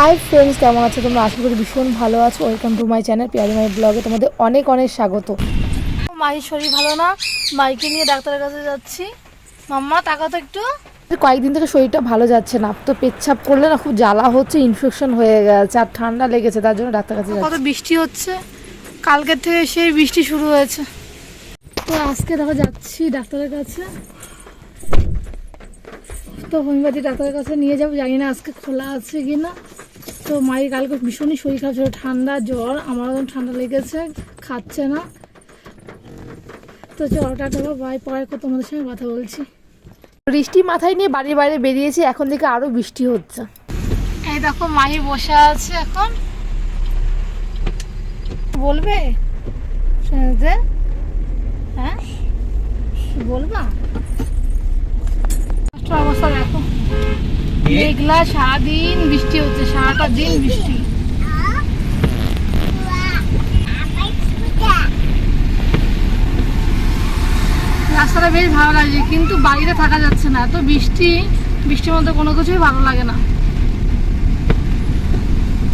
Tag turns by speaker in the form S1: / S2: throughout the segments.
S1: Hi friends কেমন আছো তোমরা? আশা করি ভীষণ ভালো আছো। Welcome to my channel Piyari my ব্লগে তোমাদের অনেক অনেক স্বাগত।
S2: মায়ের শরীর ভালো না? মাইকে নিয়ে ডাক্তারের কাছে যাচ্ছি। মাম্মা তাকাও তো একটু।
S1: কয়েকদিন থেকে শরীরটা ভালো যাচ্ছে না। তো পেচ্ছাপ করলে না খুব জ্বালা হচ্ছে ইনফেকশন হয়ে গেছে আর ঠান্ডা লেগেছে তার জন্য ডাক্তার কাছে
S2: কত বৃষ্টি হচ্ছে? কালকের থেকে সেই বৃষ্টি শুরু হয়েছে। তো আজকে দেখো যাচ্ছি ডাক্তারের কাছে। তো হোমিওপ্যাথি ডাক্তারের কাছে নিয়ে যাব জানি না আজকে খোলা আছে কি না তো মায়ের কালকে ভীষণই শরীর খারাপ ছিল ঠান্ডা জ্বর আমারও ঠান্ডা লেগেছে খাচ্ছে না। তো জ্বরটা তো বাই পরে তোমাদের সঙ্গে কথা বলছি।
S1: বৃষ্টি মাথায় নিয়ে বাড়ির বাইরে বেরিয়েছি এখন থেকে আরও বৃষ্টি হচ্ছে।
S2: এই দেখো মাহি বসে আছে এখন। বলবে? শুনতে হ্যাঁ বলবা কষ্ট অবস্থা দেখো মেঘলা, সারাদিন বৃষ্টি হচ্ছে, সারাটা দিন বৃষ্টি। রাস্তাটা বেশ ভালো লাগছে, কিন্তু বাইরে থাকা যাচ্ছে না, এত বৃষ্টি। বৃষ্টির মধ্যে কোনো কিছুই ভালো লাগে না।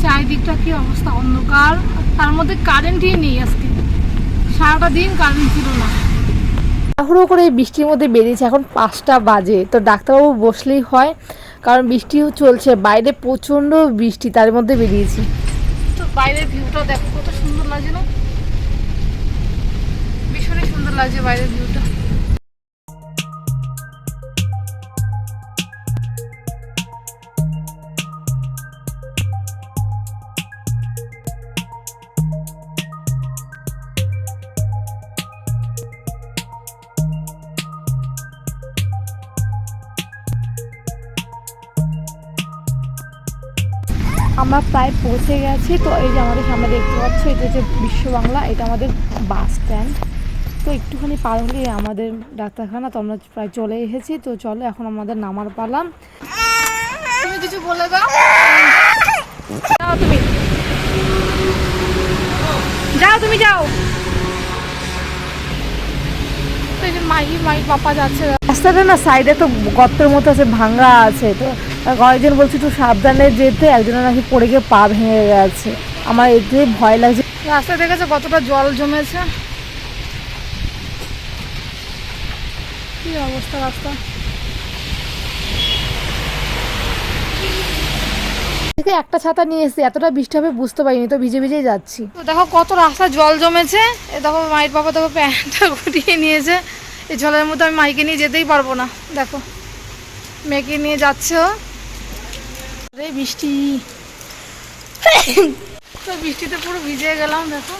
S2: চারিদিকটা কি অবস্থা, অন্ধকার। তার মধ্যে কারেন্টই নেই আজকে। সারাটা দিন কারেন্ট ছিল না।
S1: তাড়াহুড়ো করে বৃষ্টির মধ্যে বেরিয়েছে, এখন পাঁচটা বাজে। তো ডাক্তারবাবু বসলেই হয়। কারণ বৃষ্টি চলছে, বাইরে প্রচণ্ড বৃষ্টি, তার মধ্যে বেরিয়েছি।
S2: তো বাইরের ভিউটা দেখো, কত সুন্দর লাগছে না? ভীষণই সুন্দর লাগছে বাইরের ভিউটা
S1: আমরা প্রায় পৌঁছে গেছি। তো এই যে আমাদের সামনে দেখতে পাচ্ছ, এটা যে বিশ্ব বাংলা এটা আমাদের বাস স্ট্যান্ড। তো একটুখানি পার হলে আমাদের ডাক্তারখানা তো আমরা প্রায় চলে এসেছি। তো চলো, এখন আমাদের নামার পালাম
S2: তুমি কিছু বলে দাও যাও তুমি যাও তুমি যাও মাহি পাপা যাচ্ছে।
S1: রাস্তাটা না সাইডে তো গর্তের মতো আছে ভাঙা আছে। তো কয়েকজন বলছে একটু সাবধানে যেতে একজনের নাকি পড়ে গিয়ে পা ভেঙে গেছে। আমার এতে ভয় লাগছে।
S2: রাস্তা দেখেছে কতটা জল জমেছে। কি অবস্থা রাস্তা?
S1: থেকে একটা ছাতা নিয়ে এসেছি এতটা বৃষ্টি হবে বুঝতে পারিনি তো ভিজে ভিজেই যাচ্ছি।
S2: তো দেখো কত রাস্তা জল জমেছে। এ দেখো মায়ের বাবা দেখো প্যান্টটা গুটিয়ে নিয়েছে। এই জলের মধ্যে আমি মাইকে নিয়ে যেতেই পারব না। দেখো মেয়েকে নিয়ে যাচ্ছে রে বৃষ্টি। তো বৃষ্টিতে পুরো ভিজে গেলাম দেখো।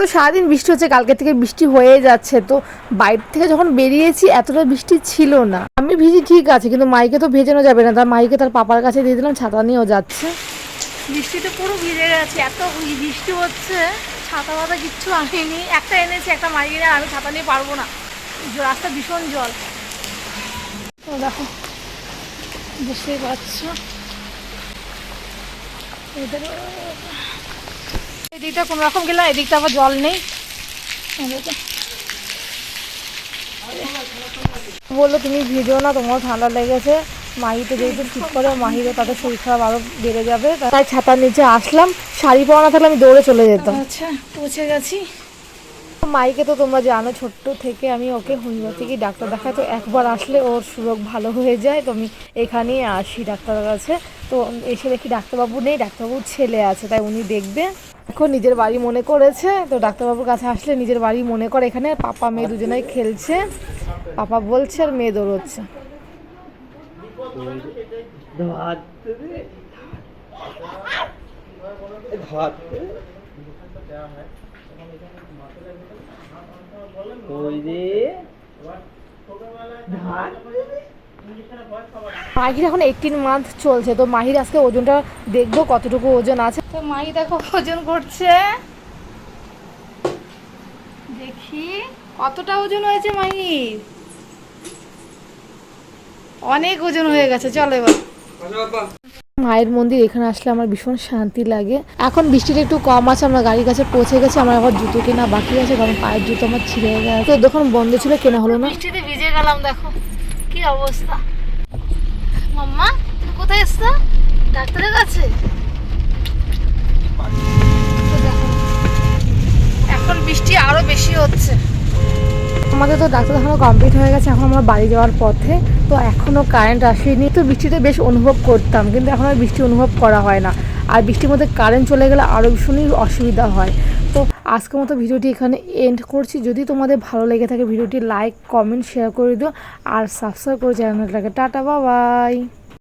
S1: তো সারাদিন বৃষ্টি হচ্ছে কালকে থেকে বৃষ্টি হয়ে যাচ্ছে। তো বাইরে থেকে যখন বেরিয়েছি এতটা বৃষ্টি ছিল না। আমি ভিজি ঠিক আছে কিন্তু মাইকে তো ভেজানো যাবে না। তার মাইকে তার পাপার কাছে দিয়ে দিলাম ছাতা নিয়েও যাচ্ছে।
S2: বৃষ্টিতে পুরো ভিজে গেছে এত বৃষ্টি হচ্ছে। ছাতা ফাতা কিচ্ছু আনিনি। একটা এনেছি, একটা নিয়ে আমি ছাতা নিয়ে পারব না। রাস্তা ভীষণ জল। দেখো বুঝতেই পারছ এদের- এদিকটা কোনো রকম গেলাম এদিকটা আবার জল নেই।
S1: বলল, তুমি ভিডিও না, তোমার ঠান্ডা লেগেছে। মাহিতে যেহেতু ঠিক করে মাহিরও তাদের শরীর খারাপ আরও বেড়ে যাবে তাই ছাতার নিচে আসলাম। শাড়ি পরা না থাকলে আমি দৌড়ে চলে যেতাম।
S2: আচ্ছা পৌঁছে গেছি।
S1: মাইকে তো তোমরা জানো ছোট্ট থেকে আমি ওকে হোমিওপ্যাথিক ডাক্তার দেখাই। তো একবার আসলে ওর সুযোগ ভালো হয়ে যায় তো আমি এখানেই আসি ডাক্তারের কাছে। তো এসে দেখি ডাক্তারবাবু নেই ডাক্তারবাবুর ছেলে আছে তাই উনি দেখবে। এখন নিজের বাড়ি মনে করেছে তো ডাক্তারবাবুর কাছে আসলে নিজের বাড়ি মনে করে এখানে পাপা মেয়ে দুজনেই খেলছে। পাপা বলছে আর মেয়ে দৌড়চ্ছে।
S3: ধরতে
S1: মাহির এখন এইটিন মান্থ চলছে তো মাহির আজকে ওজনটা দেখব কতটুকু ওজন আছে?
S2: তো মাই দেখো ওজন করছে। দেখি কতটা ওজন হয়েছে মাহির? অনেক ওজন হয়ে গেছে চলো এবার।
S1: মায়ের মন্দির এখানে আসলে আমার ভীষণ শান্তি লাগে। এখন বৃষ্টিটা একটু কম আছে আমরা গাড়ির কাছে পৌঁছে গেছি আমার আবার জুতো কেনা বাকি আছে কারণ পায়ের জুতো আমার ছিঁড়ে গেছে। তো দোকান বন্ধ ছিল কেনা হলো না।
S2: বৃষ্টিতে ভিজে গেলাম দেখো। কি অবস্থা? মাম্মা তুমি কোথায় এসছো? ডাক্তারের কাছে?
S1: এখন বৃষ্টি আরও বেশি হচ্ছে। আমাদের তো ডাক্তার দেখানো কমপ্লিট হয়ে গেছে এখন আমরা বাড়ি যাওয়ার পথে। তো এখনও কারেন্ট আসেনি। তো বৃষ্টিতে বেশ অনুভব করতাম, কিন্তু এখন আর বৃষ্টি অনুভব করা হয় না। আর বৃষ্টির মধ্যে কারেন্ট চলে গেলে আরও ভীষণই অসুবিধা হয়। তো আজকের মতো ভিডিওটি এখানে এন্ড করছি। যদি তোমাদের ভালো লেগে থাকে ভিডিওটি লাইক কমেন্ট শেয়ার করে দিও। আর সাবস্ক্রাইব করে চ্যানেলটাকে টাটা বাবাই